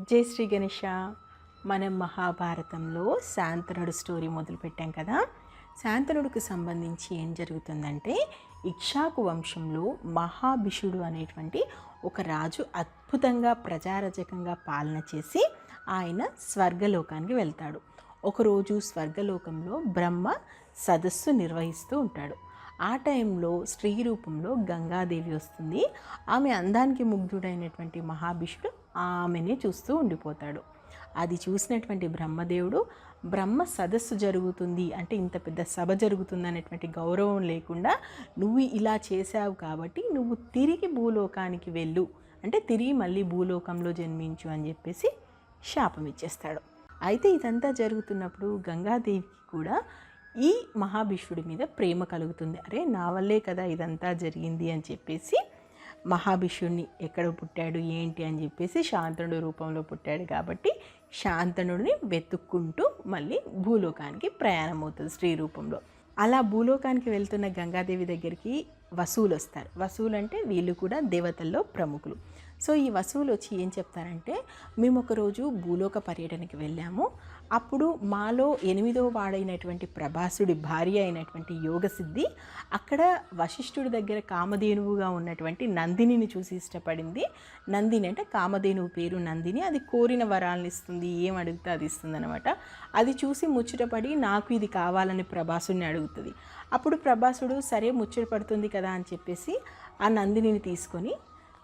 జై శ్రీ గణేష. మనం మహాభారతంలో శాంతనుడు స్టోరీ మొదలుపెట్టాం కదా. శాంతనుడికి సంబంధించి ఏం జరుగుతుందంటే ఇక్షాకు వంశంలో మహాభిషుడు అనేటువంటి ఒక రాజు అద్భుతంగా ప్రజారజకంగా పాలన చేసి ఆయన స్వర్గలోకానికి వెళ్తాడు. ఒకరోజు స్వర్గలోకంలో బ్రహ్మ సదస్సు నిర్వహిస్తూ ఉంటాడు. ఆ టైంలో స్త్రీ రూపంలో గంగాదేవి వస్తుంది. ఆమె అందానికి ముగ్ధుడైనటువంటి మహాభిషుడు ఆమెనే చూస్తూ ఉండిపోతాడు. అది చూసినటువంటి బ్రహ్మదేవుడు బ్రహ్మ సదస్సు జరుగుతుంది. అంటే ఇంత పెద్ద సభ జరుగుతుంది అనేటువంటి గౌరవం లేకుండా నువ్వు ఇలా చేశావు కాబట్టి నువ్వు తిరిగి భూలోకానికి వెళ్ళు. అంటే తిరిగి మళ్ళీ భూలోకంలో జన్మించు అని చెప్పేసి శాపం ఇచ్చేస్తాడు. అయితే ఇదంతా జరుగుతున్నప్పుడు గంగాదేవికి కూడా ఈ మహాభిషుడి మీద ప్రేమ కలుగుతుంది. అరే నా వల్లే కదా ఇదంతా జరిగింది అని చెప్పేసి మహాభిషుడిని ఎక్కడ పుట్టాడు ఏంటి అని చెప్పేసి శాంతనుడు రూపంలో పుట్టాడు కాబట్టి శాంతనుడిని వెతుక్కుంటూ మళ్ళీ భూలోకానికి ప్రయాణం అవుతుంది స్త్రీ రూపంలో. అలా భూలోకానికి వెళ్తున్న గంగాదేవి దగ్గరికి వసూలు వస్తారు వసూలు అంటే వీళ్ళు కూడా దేవతల్లో ప్రముఖులు. సో ఈ వసువులు వచ్చి ఏం చెప్తారంటే మేము ఒకరోజు భూలోక పర్యటనకి వెళ్ళాము. అప్పుడు మాలో ఎనిమిదో వాడైనటువంటి ప్రభాసుడి భార్య అయినటువంటి యోగసిద్ధి అక్కడ వశిష్ఠుడి దగ్గర కామధేనువుగా ఉన్నటువంటి నందినిని చూసి ఇష్టపడింది. నందిని అంటే కామధేనువు పేరు నందిని అది కోరిన వరాలను ఇస్తుంది ఏం అడిగితే అది ఇస్తుంది అనమాట అది చూసి ముచ్చటపడి నాకు ఇది కావాలని ప్రభాసుడిని అడుగుతుంది. అప్పుడు ప్రభాసుడు సరే ముచ్చట పడుతుంది కదా అని చెప్పేసి ఆ నందినిని తీసుకొని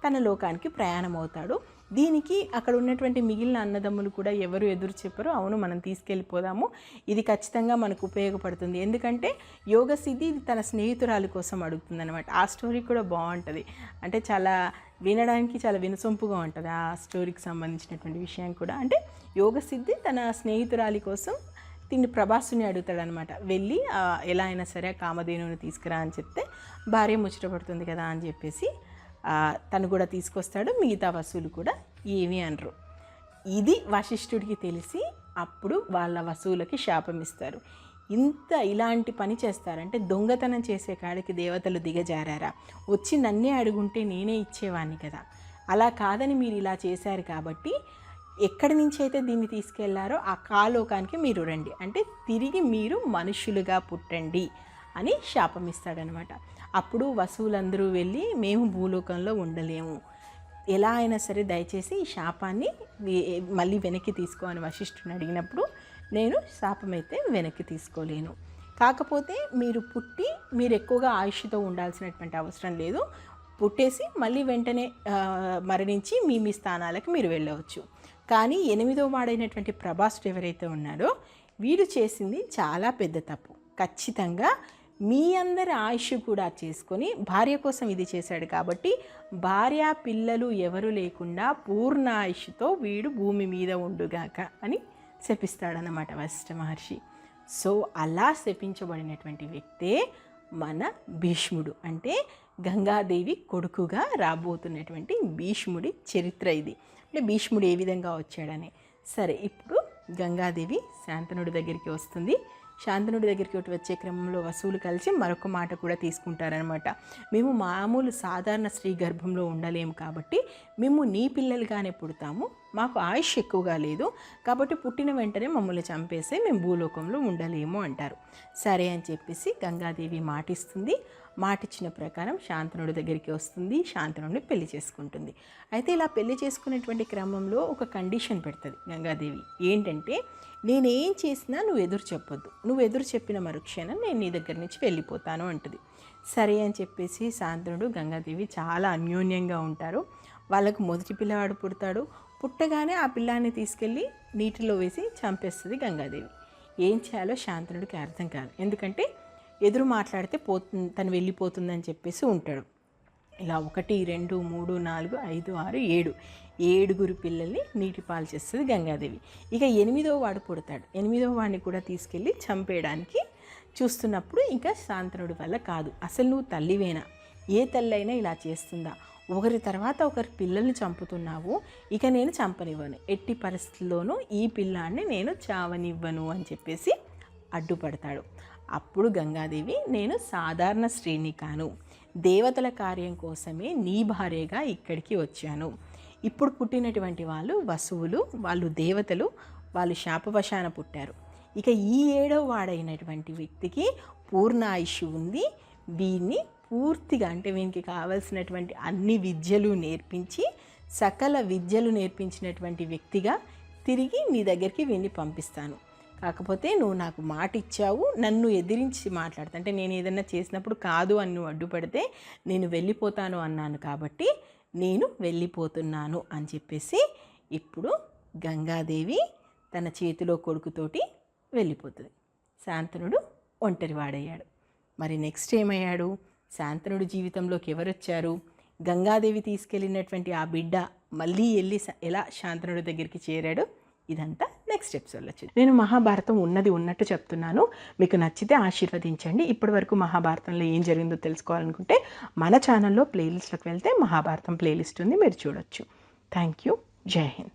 తన లోకానికి ప్రయాణం అవుతాడు దీనికి అక్కడ ఉన్నటువంటి మిగిలిన అన్నదమ్ములు కూడా ఎవరు ఎదురు చెప్పరు. అవును మనం తీసుకెళ్ళిపోదాము. ఇది ఖచ్చితంగా మనకు ఉపయోగపడుతుంది. ఎందుకంటే యోగ సిద్ధి తన స్నేహితురాలి కోసం అడుగుతుంది అనమాట ఆ స్టోరీ కూడా బాగుంటుంది. అంటే చాలా వినడానికి చాలా వినసొంపుగా ఉంటుంది ఆ స్టోరీకి సంబంధించినటువంటి విషయం కూడా. అంటే యోగ సిద్ధి తన స్నేహితురాలి కోసం దీన్ని ప్రభాసుని అడుగుతాడనమాట వెళ్ళి ఎలా అయినా సరే కామధేనువుని తీసుకురా అని చెప్తే భార్య ముచ్చటపడుతుంది కదా అని చెప్పేసి తను కూడా తీసుకొస్తాడు మిగతా వసూలు కూడా ఏమీ అనరు. ఇది వశిష్ఠుడికి తెలిసి అప్పుడు వాళ్ళ వసూలకి శాపం ఇస్తారు. ఇంత ఇలాంటి పని చేస్తారంటే దొంగతనం చేసే కాడికి దేవతలు దిగజారారా? వచ్చి నన్నే అడుగుంటే నేనే ఇచ్చేవాడిని కదా. అలా కాదని మీరు ఇలా చేశారు కాబట్టి ఎక్కడి నుంచి అయితే దీన్ని తీసుకెళ్ళారో ఆ కాలోకానికి మీరు రండి. అంటే తిరిగి మీరు మనుషులుగా పుట్టండి. అని శాపం ఇస్తాడనమాట అప్పుడు వసువులందరూ వెళ్ళి మేము భూలోకంలో ఉండలేము. ఎలా అయినా సరే దయచేసి ఈ శాపాన్ని మళ్ళీ వెనక్కి తీసుకో అని వశిష్ఠుని అడిగినప్పుడు నేను శాపం అయితే వెనక్కి తీసుకోలేను. కాకపోతే మీరు పుట్టి మీరు ఎక్కువగా ఆయుష్తో ఉండాల్సినటువంటి అవసరం లేదు. పుట్టేసి మళ్ళీ వెంటనే మరణించి మీ మీ స్థానాలకు మీరు వెళ్ళవచ్చు. కానీ ఎనిమిదో వాడైనటువంటి ప్రభాసుడు ఎవరైతే ఉన్నాడో వీడు చేసింది చాలా పెద్ద తప్పు. ఖచ్చితంగా మీ అందరి ఆయుష్ కూడా చేసుకొని భార్య కోసం ఇది చేశాడు కాబట్టి భార్య పిల్లలు ఎవరు లేకుండా పూర్ణ ఆయుష్తో వీడు భూమి మీద ఉండుగాక అని శపిస్తాడనమాట వశిష్ఠ మహర్షి. సో అలా శపించబడినటువంటి వ్యక్తే మన భీష్ముడు. అంటే గంగాదేవి కొడుకుగా రాబోతున్నటువంటి భీష్ముడి చరిత్ర ఇది. అంటే భీష్ముడు ఏ విధంగా వచ్చాడని. సరే ఇప్పుడు గంగాదేవి శాంతనుడి దగ్గరికి వస్తుంది. శాంతనుడి దగ్గరికి ఒకటి వచ్చే క్రమంలో వసూలు కలిసి మరొక మాట కూడా తీసుకుంటారనమాట మేము మామూలు సాధారణ స్త్రీ గర్భంలో ఉండలేము కాబట్టి మేము నీ పిల్లలుగానే పుడతాము. మాకు ఆయుష్ ఎక్కువగా లేదు కాబట్టి పుట్టిన వెంటనే మమ్మల్ని చంపేస్తే మేము భూలోకంలో ఉండలేము అంటారు. సరే అని చెప్పేసి గంగాదేవి మాటిస్తుంది. మాటిచ్చిన ప్రకారం శాంతనుడి దగ్గరికి వస్తుంది. శాంతనుడిని పెళ్ళి చేసుకుంటుంది. అయితే ఇలా పెళ్ళి చేసుకునేటువంటి క్రమంలో ఒక కండిషన్ పెడుతుంది గంగాదేవి. ఏంటంటే నేనేం చేసినా నువ్వు ఎదురు చెప్పొద్దు. నువ్వు ఎదురు చెప్పిన మరుక్షణం నేను నీ దగ్గర నుంచి వెళ్ళిపోతాను అంటుంది. సరే అని చెప్పేసి శాంతనుడు గంగాదేవి చాలా అన్యోన్యంగా ఉంటారు. వాళ్ళకు మొదటి పిల్లవాడు పుడతాడు. పుట్టగానే ఆ పిల్లాన్ని తీసుకెళ్ళి నీటిలో వేసి చంపేస్తుంది గంగాదేవి. ఏం చేయాలో శాంతనుడికి అర్థం కాదు. ఎందుకంటే ఎదురు మాట్లాడితే పోతుంది తను వెళ్ళిపోతుందని చెప్పేసి ఉంటాడు. ఇలా ఒకటి రెండు మూడు నాలుగు ఐదు ఆరు ఏడు. ఏడుగురు పిల్లల్ని నీటి పాలు చేస్తుంది గంగాదేవి. ఇక ఎనిమిదో వాడు పుడతాడు. ఎనిమిదో వాడిని కూడా తీసుకెళ్ళి చంపేయడానికి చూస్తున్నప్పుడు ఇంకా శాంతనుడి వల్ల కాదు. అసలు నువ్వు తల్లివేనా? ఏ తల్లి అయినా ఇలా చేస్తుందా? ఒకరి తర్వాత ఒకరి పిల్లల్ని చంపుతున్నావు ఇక నేను చంపనివ్వను. ఎట్టి పరిస్థితుల్లోనూ ఈ పిల్లాన్ని నేను చావనివ్వను అని చెప్పేసి అడ్డుపడతాడు. అప్పుడు గంగాదేవి నేను సాధారణ స్త్రీని కాను. దేవతల కార్యం కోసమే నీ భార్యగా ఇక్కడికి వచ్చాను. ఇప్పుడు పుట్టినటువంటి వాళ్ళు వసువులు వాళ్ళు దేవతలు వాళ్ళు శాపవశాన పుట్టారు. ఇక ఈ ఏడో వాడైనటువంటి వ్యక్తికి పూర్ణ ఆయుష్ ఉంది. వీన్ని పూర్తిగా అంటే వీనికి కావలసినటువంటి అన్ని విద్యలు నేర్పించి సకల విద్యలు నేర్పించినటువంటి వ్యక్తిగా తిరిగి నీ దగ్గరికి వీన్ని పంపిస్తాను. కాకపోతే నువ్వు నాకు మాట ఇచ్చావు నన్ను ఎదిరించి మాట్లాడతా. అంటే నేను ఏదైనా చేసినప్పుడు కాదు అని నువ్వు అడ్డుపడితే నేను వెళ్ళిపోతాను అన్నాను కాబట్టి నేను వెళ్ళిపోతున్నాను అని చెప్పేసి ఇప్పుడు గంగాదేవి తన చేతిలో కొడుకుతోటి వెళ్ళిపోతుంది. శాంతనుడు ఒంటరివాడయ్యాడు. మరి నెక్స్ట్ ఏమయ్యాడు? శాంతనుడు జీవితంలోకి ఎవరొచ్చారు? గంగాదేవి తీసుకెళ్ళినటువంటి ఆ బిడ్డ మళ్ళీ వెళ్ళి ఎలా శాంతనుడి దగ్గరికి చేరాడు? ఇదంతా నెక్స్ట్ ఎపిసోడ్లో చూద్దాం. నేను మహాభారతం ఉన్నది ఉన్నట్టు చెప్తున్నాను. మీకు నచ్చితే ఆశీర్వదించండి. ఇప్పటి వరకు మహాభారతంలో ఏం జరిగిందో తెలుసుకోవాలనుకుంటే మన ఛానల్లో ప్లేలిస్ట్లోకి వెళ్తే మహాభారతం ప్లేలిస్ట్ ఉంది. మీరు చూడొచ్చు. థ్యాంక్ యూ జై హింద్